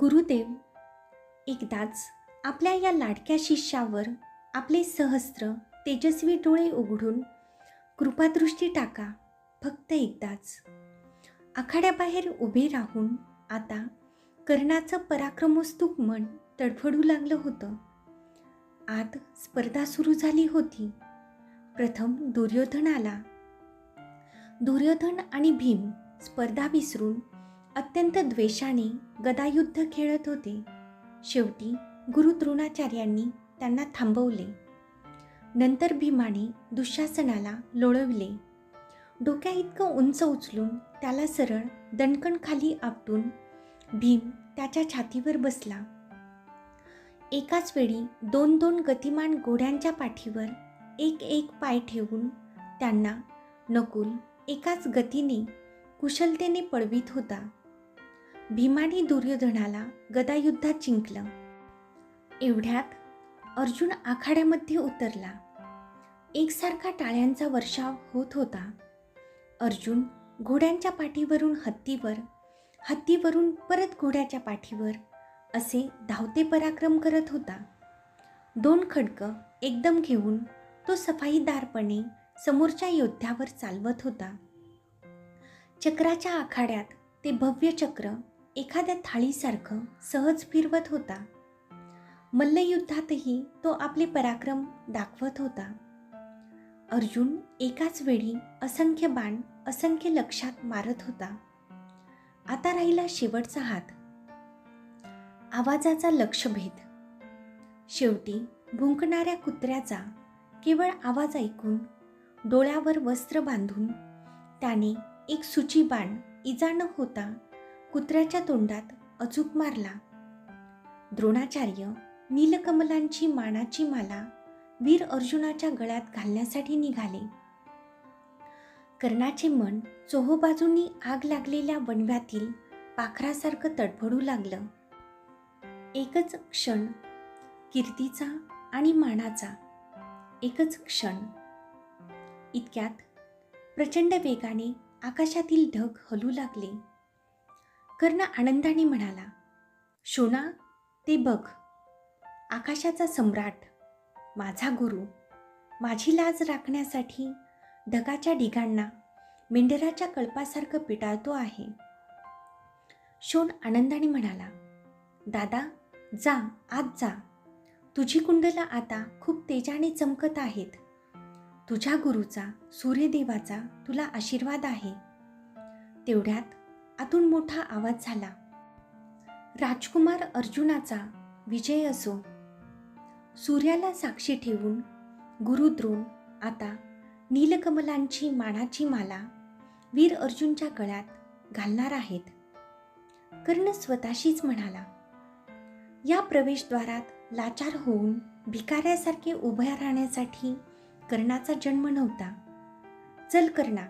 गुरुदेव एकदाच आपल्या या लाडक्या शिष्यावर आपले सहस्त्र तेजस्वी डोळे उघडून कृपादृष्टी टाका फक्त एकदाच. आखाड्याबाहेर उभे राहून आता कर्णाचं पराक्रमोस्तुक मन तडफडू लागलं होतं. आत स्पर्धा सुरू झाली होती. प्रथम दुर्योधन आला दुर्योधन आणि भीम स्पर्धा विसरून अत्यंत द्वेषाने गदायुद्ध खेळत होते. शेवटी गुरु द्रोणाचार्यांनी त्यांना थांबवले. नंतर भीमाने दुःशासनाला लोळविले. डोक्या इतकं उंच उचलून त्याला सरळ दणकण खाली आपटून भीम त्याच्या छातीवर बसला. एकाच वेळी दोन दोन गतिमान घोड्यांच्या पाठीवर एक एक पाय ठेवून त्यांना नकुल एकाच गतीने कुशलतेने पळवित होता. भीमाने दुर्योधनाला गदायुद्धात जिंकलं. एवढ्यात अर्जुन आखाड्यामध्ये उतरला. एकसारखा टाळ्यांचा वर्षाव होत होता. अर्जुन घोड्यांच्या पाठीवरून हत्तीवर हत्तीवरून परत घोड्याच्या पाठीवर असे धावते पराक्रम करत होता. दोन खडकं एकदम घेऊन तो सफाईदारपणे समोरच्या योद्ध्यावर चालवत होता. चक्राच्या आखाड्यात ते भव्य चक्र एखाद्या थाळीसारखं सहज फिरवत होता. मल्लयुद्धातही तो आपले पराक्रम दाखवत होता. अर्जुन एकाच वेळी असंख्य बाण असंख्य लक्षात मारत होता. आता राहिला शेवटचा हात. आवाजाचा लक्षभेद. शेवटी भुंकणाऱ्या कुत्र्याचा केवळ आवाज ऐकून डोळ्यावर वस्त्र बांधून त्याने एक सुची बाण इजा न होता कुत्र्याच्या तोंडात अचूक मारला. द्रोणाचार्य नीलकमलांची मानाची माला वीर अर्जुनाच्या गळ्यात घालण्यासाठी निघाले. कर्णाचे मन चोहोबाजूंनी आग लागलेल्या वणव्यातील पाखरासारखं तडफडू लागलं. एकच क्षण कीर्तीचा आणि मानाचा. एकच क्षण. इतक्यात प्रचंड वेगाने आकाशातील ढग हलू लागले. कर्ण आनंदाने म्हणाला शोना ते बघ. आकाशाचा सम्राट माझा गुरु. माझी लाज राखण्यासाठी ढगाच्या ढिगांना मेंढराच्या कळपासारखं पिटाळतो आहे. शोन आनंदाने म्हणाला दादा जा आत जा. तुझी कुंडला आता खूप तेजाने चमकत आहेत. तुझ्या गुरुचा सूर्यदेवाचा तुला आशीर्वाद आहे. तेवढ्यात आतून मोठा आवाज झाला. राजकुमार अर्जुनाचा विजय असो. सूर्याला साक्षी ठेवून गुरुद्रोण आता नीलकमलांची मानाची माला वीर अर्जुनच्या गळ्यात घालणार आहेत. कर्ण स्वतःशीच म्हणाला या प्रवेशद्वारात लाचार होऊन भिकाऱ्यासारखे उभ्या राहण्यासाठी कर्णाचा जन्म नव्हता. चल कर्णा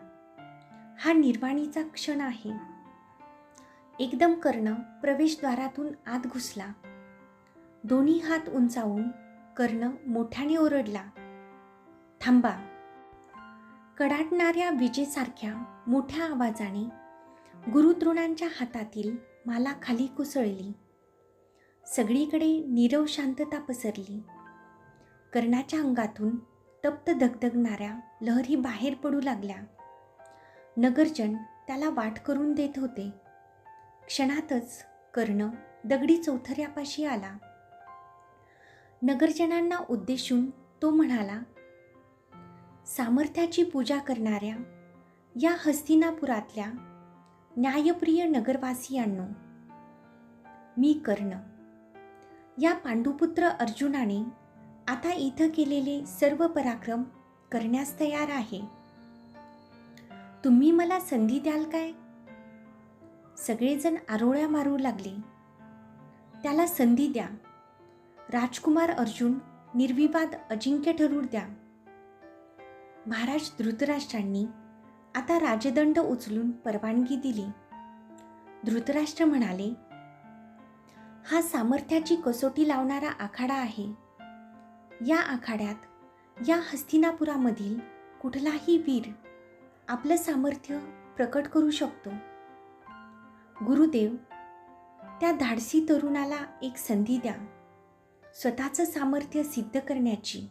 हा निर्वाणीचा क्षण आहे. एकदम कर्ण प्रवेशद्वारातून आत घुसला. दोन्ही हात उंचावून कर्ण मोठ्याने ओरडला. थांबा. कडाटणाऱ्या विजेसारख्या मोठ्या आवाजाने गुरुद्रोणांच्या हातातील माला खाली कोसळली. सगळीकडे नीरव शांतता पसरली. कर्णाच्या अंगातून तप्त धगधगणाऱ्या लहरी बाहेर पडू लागल्या. नगरजन त्याला वाट करून देत होते. क्षणातच कर्ण दगडी चौथऱ्यापाशी आला. नगरजनांना उद्देशून तो म्हणाला सामर्थ्याची पूजा करणाऱ्या या हस्तिनापुरातल्या न्यायप्रिय नगरवासियांनो मी कर्ण. या पांडुपुत्र अर्जुनाने आता इथं केलेले सर्व पराक्रम करण्यास तयार आहे. तुम्ही मला संधी द्याल काय? सगळेजण आरोळ्या मारू लागले. त्याला संधी द्या. राजकुमार अर्जुन निर्विवाद अजिंक्य ठरू द्या. महाराज धृतराष्ट्रांनी आता राजदंड उचलून परवानगी दिली. धृतराष्ट्र म्हणाले हा सामर्थ्याची कसोटी लावणारा आखाडा आहे. या आखाड्यात या हस्तिनापुरामधील कुठलाही वीर आपलं सामर्थ्य प्रकट करू शकतो. गुरुदेव त्या धाडसी तरुणाला एक संधी द्या. स्वतःचं सामर्थ्य सिद्ध करण्याची.